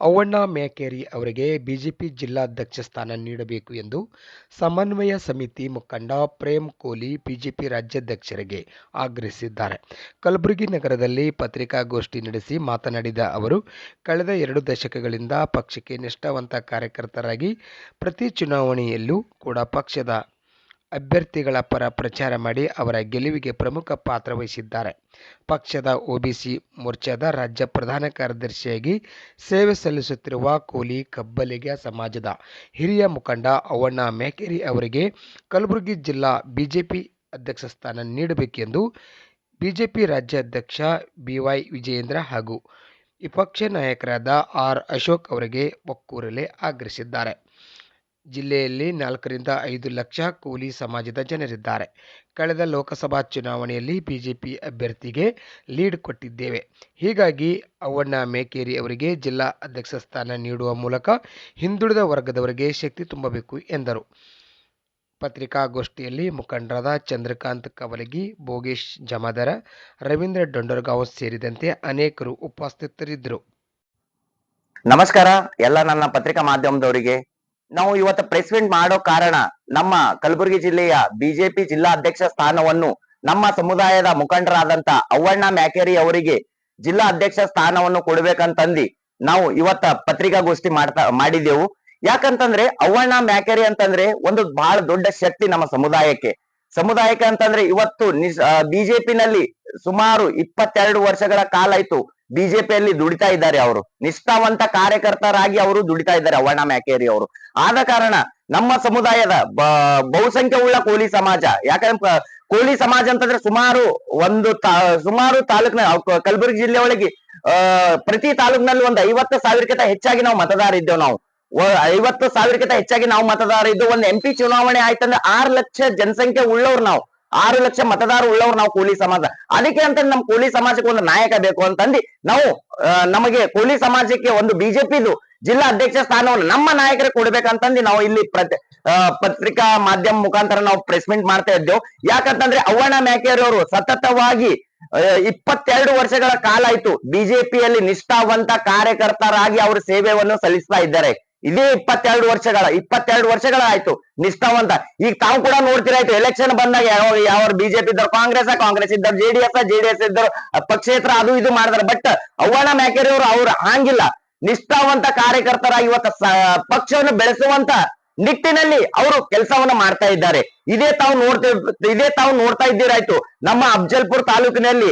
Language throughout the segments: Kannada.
ಅವ್ವಣ್ಣ ಮೇಕೇರಿ ಅವರಿಗೆ ಬಿಜೆಪಿ ಜಿಲ್ಲಾಧ್ಯಕ್ಷ ಸ್ಥಾನ ನೀಡಬೇಕು ಎಂದು ಸಮನ್ವಯ ಸಮಿತಿ ಮುಖಂಡ ಪ್ರೇಮ್ ಕೋಲಿ ಬಿಜೆಪಿ ರಾಜ್ಯಾಧ್ಯಕ್ಷರಿಗೆ ಆಗ್ರಹಿಸಿದ್ದಾರೆ. ಕಲಬುರಗಿ ನಗರದಲ್ಲಿ ಪತ್ರಿಕಾಗೋಷ್ಠಿ ನಡೆಸಿ ಮಾತನಾಡಿದ ಅವರು, ಕಳೆದ ಎರಡು ದಶಕಗಳಿಂದ ಪಕ್ಷಕ್ಕೆ ನಿಷ್ಠಾವಂತ ಕಾರ್ಯಕರ್ತರಾಗಿ ಪ್ರತಿ ಚುನಾವಣೆಯಲ್ಲೂ ಕೂಡ ಪಕ್ಷದ ಅಭ್ಯರ್ಥಿಗಳ ಪರ ಪ್ರಚಾರ ಮಾಡಿ ಅವರ ಗೆಲುವಿಗೆ ಪ್ರಮುಖ ಪಾತ್ರ ವಹಿಸಿದ್ದಾರೆ. ಪಕ್ಷದ ಒಬಿಸಿ ಮೋರ್ಚಾದ ರಾಜ್ಯ ಪ್ರಧಾನ ಕಾರ್ಯದರ್ಶಿಯಾಗಿ ಸೇವೆ ಸಲ್ಲಿಸುತ್ತಿರುವ ಕೂಲಿ ಕಬ್ಬಲಿಗ ಸಮಾಜದ ಹಿರಿಯ ಮುಖಂಡ ಅವ್ವಣ್ಣ ಮೇಕೇರಿ ಅವರಿಗೆ ಕಲಬುರಗಿ ಜಿಲ್ಲಾ ಬಿಜೆಪಿ ಅಧ್ಯಕ್ಷ ಸ್ಥಾನ ನೀಡಬೇಕೆಂದು ಬಿಜೆಪಿ ರಾಜ್ಯಾಧ್ಯಕ್ಷ ಬಿವೈ ವಿಜಯೇಂದ್ರ ಹಾಗೂ ವಿಪಕ್ಷ ನಾಯಕರಾದ ಆರ್ ಅಶೋಕ್ ಅವರಿಗೆ ಒಕ್ಕೂರಲೆ ಆಗ್ರಹಿಸಿದ್ದಾರೆ. ಜಿಲ್ಲೆಯಲ್ಲಿ ನಾಲ್ಕರಿಂದ ಐದು ಲಕ್ಷ ಕೂಲಿ ಸಮಾಜದ ಜನರಿದ್ದಾರೆ. ಕಳೆದ ಲೋಕಸಭಾ ಚುನಾವಣೆಯಲ್ಲಿ ಬಿಜೆಪಿ ಅಭ್ಯರ್ಥಿಗೆ ಲೀಡ್ ಕೊಟ್ಟಿದ್ದೇವೆ. ಹೀಗಾಗಿ ಅವ್ವಣ್ಣ ಮೇಕೇರಿ ಅವರಿಗೆ ಜಿಲ್ಲಾ ಅಧ್ಯಕ್ಷ ಸ್ಥಾನ ನೀಡುವ ಮೂಲಕ ಹಿಂದುಳಿದ ವರ್ಗದವರಿಗೆ ಶಕ್ತಿ ತುಂಬಬೇಕು ಎಂದರು. ಪತ್ರಿಕಾಗೋಷ್ಠಿಯಲ್ಲಿ ಮುಖಂಡರಾದ ಚಂದ್ರಕಾಂತ್ ಕವಲಗಿ, ಭೋಗೇಶ್ ಜಮಾದರ, ರವೀಂದ್ರ ಡೊಂಡರ್ಗಾಂವ್ ಸೇರಿದಂತೆ ಅನೇಕರು ಉಪಸ್ಥಿತರಿದ್ದರು. ನಮಸ್ಕಾರ. ಎಲ್ಲ ನನ್ನ ಪತ್ರಿಕಾ ಮಾಧ್ಯಮದವರಿಗೆ ನಾವು ಇವತ್ತು ಪ್ರೆಸ್ ಮಾಡೋ ಕಾರಣ ನಮ್ಮ ಕಲಬುರಗಿ ಜಿಲ್ಲೆಯ ಬಿಜೆಪಿ ಜಿಲ್ಲಾ ಅಧ್ಯಕ್ಷ ಸ್ಥಾನವನ್ನು ನಮ್ಮ ಸಮುದಾಯದ ಮುಖಂಡರಾದಂತ ಅವ್ವಣ್ಣ ಮ್ಯಾಕೇರಿ ಅವರಿಗೆ ಜಿಲ್ಲಾ ಅಧ್ಯಕ್ಷ ಸ್ಥಾನವನ್ನು ಕೊಡ್ಬೇಕಂತಂದಿ ನಾವು ಇವತ್ತ ಪತ್ರಿಕಾಗೋಷ್ಠಿ ಮಾಡ್ತಾ ಮಾಡಿದೆವು ಯಾಕಂತಂದ್ರೆ ಅವ್ವಣ್ಣ ಮ್ಯಾಕೇರಿ ಅಂತಂದ್ರೆ ಒಂದು ಬಹಳ ದೊಡ್ಡ ಶಕ್ತಿ ನಮ್ಮ ಸಮುದಾಯಕ್ಕೆ. ಸಮುದಾಯಕ್ಕೆ ಅಂತಂದ್ರೆ ಇವತ್ತು ಬಿಜೆಪಿನಲ್ಲಿ ಸುಮಾರು ಇಪ್ಪತ್ತೆರಡು ವರ್ಷಗಳ ಕಾಲ ಆಯ್ತು ಬಿಜೆಪಿಯಲ್ಲಿ ದುಡಿತಾ ಇದ್ದಾರೆ ಅವರು. ನಿಷ್ಠಾವಂತ ಕಾರ್ಯಕರ್ತರಾಗಿ ಅವರು ದುಡಿತಾ ಇದ್ದಾರೆ ಅವರ್ಣ ಮ್ಯಾಕೇರಿ ಅವರು ಆದ ಕಾರಣ ನಮ್ಮ ಸಮುದಾಯದ ಬ- ಬಹುಸಂಖ್ಯೆ ಉಳ್ಳ ಕೋಲಿ ಸಮಾಜ, ಯಾಕಂದ್ರೆ ಕೋಲಿ ಸಮಾಜ ಅಂತಂದ್ರೆ ಸುಮಾರು ಒಂದು ಸುಮಾರು ತಾಲೂಕಿನ ಕಲಬುರಗಿ ಜಿಲ್ಲೆ ಒಳಗೆ ಪ್ರತಿ ತಾಲೂಕಿನಲ್ಲಿ ಒಂದು ಐವತ್ತು ಸಾವಿರಕ್ಕಿಂತ ಹೆಚ್ಚಾಗಿ ನಾವು ಮತದಾರ ಇದ್ದೇವೆ ನಾವು. ಐವತ್ತು ಸಾವಿರಕ್ಕಿಂತ ಹೆಚ್ಚಾಗಿ ನಾವು ಮತದಾರ ಇದ್ದು ಒಂದು ಎಂಪಿ ಚುನಾವಣೆ ಆಯ್ತಂದ್ರೆ ಆರು ಲಕ್ಷ ಜನಸಂಖ್ಯೆ ಉಳ್ಳವ್ರು ನಾವು. ಆರು ಲಕ್ಷ ಮತದಾರ ಉಳ್ಳವ್ರು ನಾವು ಕೂಲಿ ಸಮಾಜ. ಅದಕ್ಕೆ ಅಂತ ನಮ್ಮ ಕೂಲಿ ಸಮಾಜಕ್ಕೆ ಒಂದು ನಾಯಕ ಬೇಕು ಅಂತಂದು ನಾವು ನಮಗೆ ಕೂಲಿ ಸಮಾಜಕ್ಕೆ ಒಂದು ಬಿಜೆಪಿದು ಜಿಲ್ಲಾ ಅಧ್ಯಕ್ಷ ಸ್ಥಾನವನ್ನು ನಮ್ಮ ನಾಯಕರಿಗೆ ಕೊಡ್ಬೇಕಂತಂದು ನಾವು ಇಲ್ಲಿ ಪ್ರತಿ ಪತ್ರಿಕಾ ಮಾಧ್ಯಮ ಮುಖಾಂತರ ನಾವು ಪ್ರೆಸ್ ಮೀಟ್ ಮಾಡ್ತಾ ಇದ್ದೇವೆ. ಯಾಕಂತಂದ್ರೆ ಅವ್ವಣ್ಣ ಮ್ಯಾಕೇರಿಯವರು ಸತತವಾಗಿ ಇಪ್ಪತ್ತೆರಡು ವರ್ಷಗಳ ಕಾಲ ಆಯ್ತು ಬಿಜೆಪಿಯಲ್ಲಿ ನಿಷ್ಠಾವಂತ ಕಾರ್ಯಕರ್ತರಾಗಿ ಅವರು ಸೇವೆಯನ್ನು ಸಲ್ಲಿಸ್ತಾ ಇದ್ದಾರೆ. ಇದೇ ಇಪ್ಪತ್ತೆರಡು ವರ್ಷಗಳ, ಇಪ್ಪತ್ತೆರಡು ವರ್ಷಗಳಾಯ್ತು ನಿಷ್ಠಾವಂತ. ಈಗ ತಾವು ಕೂಡ ನೋಡ್ತಿರಾಯ್ತು ಎಲೆಕ್ಷನ್ ಬಂದಾಗ ಯಾವ ಯಾವ ಬಿಜೆಪಿ ಇದ್ದರು ಕಾಂಗ್ರೆಸ್ ಕಾಂಗ್ರೆಸ್ ಇದ್ದವ್ರು ಜೆಡಿಎಸ್ ಜೆಡಿಎಸ್ ಇದ್ದೋ ಪಕ್ಷೇತ್ರ ಅದು ಇದು ಮಾಡಿದಾರೆ ಬಟ್ ಅವ್ವಣ್ಣ ಮ್ಯಾಕೇರಿ ಅವರು, ಅವ್ರು ಹಾಂಗಿಲ್ಲ. ನಿಷ್ಠಾವಂತ ಕಾರ್ಯಕರ್ತರ ಇವತ್ತು ಪಕ್ಷವನ್ನು ಬೆಳೆಸುವಂತ ನಿಟ್ಟಿನಲ್ಲಿ ಅವರು ಕೆಲಸವನ್ನ ಮಾಡ್ತಾ ಇದ್ದಾರೆ. ಇದೇ ತಾವು ನೋಡ್ತಾ ಇದೇ ತಾವು ನೋಡ್ತಾ ಇದ್ದೀರಾಯ್ತು. ನಮ್ಮ ಅಫ್ಜಲ್ಪುರ್ ತಾಲೂಕಿನಲ್ಲಿ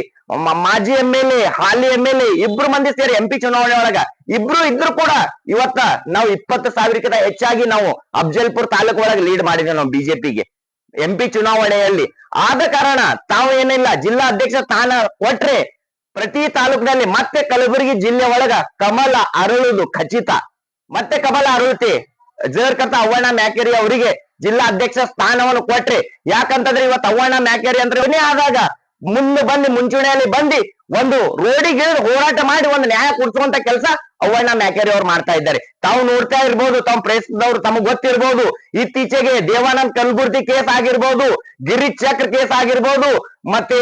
ಮಾಜಿ ಎಂ ಎಲ್ ಎ, ಹಾಲಿ ಎಂ ಎಲ್ ಎ ಇಬ್ರು ಮಂದಿ ಸೇರಿ ಎಂ ಪಿ ಚುನಾವಣೆ ಒಳಗ ಇಬ್ರು ಇದ್ರು ಕೂಡ ಇವತ್ತ ನಾವು ಇಪ್ಪತ್ತು ಸಾವಿರಕ್ಕಿಂತ ಹೆಚ್ಚಾಗಿ ನಾವು ಅಫ್ಜಲ್ಪುರ್ ತಾಲೂಕು ಒಳಗೆ ಲೀಡ್ ಮಾಡಿದ್ದೇವೆ ನಾವು ಬಿಜೆಪಿಗೆ. ಎಂ ಪಿ ಚುನಾವಣೆಯಲ್ಲಿ. ಆದ ಕಾರಣ ತಾವು ಏನಿಲ್ಲ, ಜಿಲ್ಲಾ ಅಧ್ಯಕ್ಷ ಸ್ಥಾನ ಕೊಟ್ರೆ ಪ್ರತಿ ತಾಲೂಕಿನಲ್ಲಿ ಮತ್ತೆ ಕಲಬುರಗಿ ಜಿಲ್ಲೆ ಒಳಗ ಕಮಲ ಅರಳುದು ಖಚಿತ. ಮತ್ತೆ ಕಮಲ ಅರಳುತ್ತೆ ಜೇರ್ಕರ್ತ ಅವ್ವಣ್ಣ ಮ್ಯಾಕೇರಿ ಅವರಿಗೆ ಜಿಲ್ಲಾ ಅಧ್ಯಕ್ಷ ಸ್ಥಾನವನ್ನು ಕೊಟ್ರಿ. ಯಾಕಂತಂದ್ರೆ ಇವತ್ತು ಅವ್ವಣ್ಣ ಮ್ಯಾಕೇರಿ ಅಂದ್ರೆ ಆದಾಗ ಮುಂದೆ ಬಂದು ಮುಂಚೂಣಿಯಲ್ಲಿ ಬಂದು ಒಂದು ರೋಡಿಗೆ ಹೋರಾಟ ಮಾಡಿ ಒಂದು ನ್ಯಾಯ ಕೊಡಿಸುವಂತ ಕೆಲಸ ಅವ್ವಣ್ಣ ಮ್ಯಾಕೇರಿ ಅವ್ರು ಮಾಡ್ತಾ ಇದ್ದಾರೆ. ತಾವು ನೋಡ್ತಾ ಇರ್ಬೋದು, ತಾವು ಪ್ರಯತ್ನದವ್ರು, ತಮಗ್ ಗೊತ್ತಿರ್ಬೋದು, ಇತ್ತೀಚೆಗೆ ದೇವಾನಂದ್ ಕಲ್ಬುರ್ತಿ ಕೇಸ್ ಆಗಿರ್ಬೋದು ಗಿರಿ ಚಕ್ರ ಕೇಸ್ ಆಗಿರ್ಬೋದು, ಮತ್ತೆ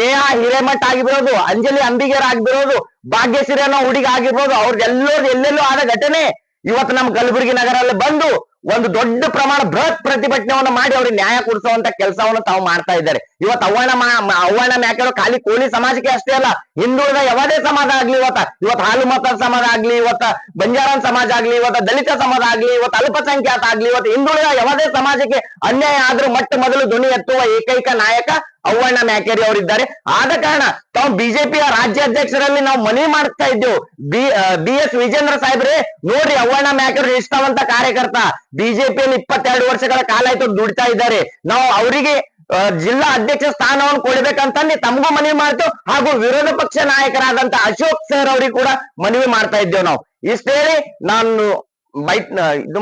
ನೇಹಾ ಹಿರೇಮಠ ಆಗಿರ್ಬೋದು, ಅಂಜಲಿ ಅಂಬಿಗೇರ್ ಆಗಿರ್ಬೋದು, ಭಾಗ್ಯಶ್ರೀ ಅನ್ನೋ ಹುಡುಗಿ ಆಗಿರ್ಬೋದು ಅವ್ರದ್ದೆಲ್ಲರೂ ಎಲ್ಲೆಲ್ಲೋ ಆದ ಘಟನೆ. ಇವತ್ತು ನಮ್ಮ ಕಲಬುರಗಿ ನಗರಲ್ಲಿ ಬಂದು ಒಂದು ದೊಡ್ಡ ಪ್ರಮಾಣ ಬೃಹತ್ ಪ್ರತಿಭಟನೆಯನ್ನು ಮಾಡಿ ಅವ್ರಿಗೆ ನ್ಯಾಯ ಕೊಡಿಸುವಂತ ಕೆಲಸವನ್ನು ತಾವು ಮಾಡ್ತಾ ಇದ್ದಾರೆ. ಇವತ್ತು ಅವ್ವಣ್ಣ ಅವ್ವಣ್ಣ ಮ್ಯಾಕೆರೋ ಖಾಲಿ ಕೋಲಿ ಸಮಾಜಕ್ಕೆ ಅಷ್ಟೇ ಅಲ್ಲ, ಹಿಂದುಳಿದ ಯಾವುದೇ ಸಮಾಜ ಆಗ್ಲಿ ಇವತ್ತ, ಇವತ್ತು ಹಾಲು ಮತ ಸಮಾಜ ಆಗ್ಲಿ, ಇವತ್ತ ಬಂಜಾರನ್ ಸಮಾಜ ಆಗ್ಲಿ, ಇವತ್ತ ದಲಿತ ಸಮಾಜ ಆಗ್ಲಿ, ಇವತ್ತು ಅಲ್ಪಸಂಖ್ಯಾತ ಆಗ್ಲಿ, ಇವತ್ತು ಹಿಂದುಳಿದ ಯಾವುದೇ ಸಮಾಜಕ್ಕೆ ಅನ್ಯಾಯ ಆದ್ರೂ ಮೊಟ್ಟ ಮೊದಲು ಧ್ವನಿ ಎತ್ತುವ ಏಕೈಕ ನಾಯಕ ಅವ್ವಣ್ಣ ಮ್ಯಾಕೇರಿ ಅವರಿದ್ದಾರೆ. ಆದ ಕಾರಣ ತಾವು ಬಿಜೆಪಿಯ ರಾಜ್ಯಾಧ್ಯಕ್ಷರಲ್ಲಿ ನಾವು ಮನವಿ ಮಾಡ್ತಾ ಇದ್ದೇವೆ. ಬಿ ಬಿ ಎಸ್ ವಿಜೇಂದ್ರ ಸಾಹೇಬ್ರೆ, ನೋಡ್ರಿ ಅವ್ವಣ್ಣ ಮ್ಯಾಕೇರಿ ಇಷ್ಟವಂತ ಕಾರ್ಯಕರ್ತ. ಬಿಜೆಪಿಯಲ್ಲಿ ಇಪ್ಪತ್ತೆರಡು ವರ್ಷಗಳ ಕಾಲ ಆಯ್ತು ದುಡಿತಾ ಇದ್ದಾರೆ. ನಾವು ಅವರಿಗೆ ಜಿಲ್ಲಾ ಅಧ್ಯಕ್ಷ ಸ್ಥಾನವನ್ನು ಕೊಡ್ಬೇಕಂತಂದು ತಮಗೂ ಮನವಿ ಮಾಡ್ತೇವೆ. ಹಾಗೂ ವಿರೋಧ ಪಕ್ಷ ನಾಯಕರಾದಂತ ಅಶೋಕ್ ಸರ್ ಅವರಿಗೆ ಕೂಡ ಮನವಿ ಮಾಡ್ತಾ ಇದ್ದೇವೆ ನಾವು. ಇಷ್ಟ ನಾನು ಬೈಟ್ ಇದು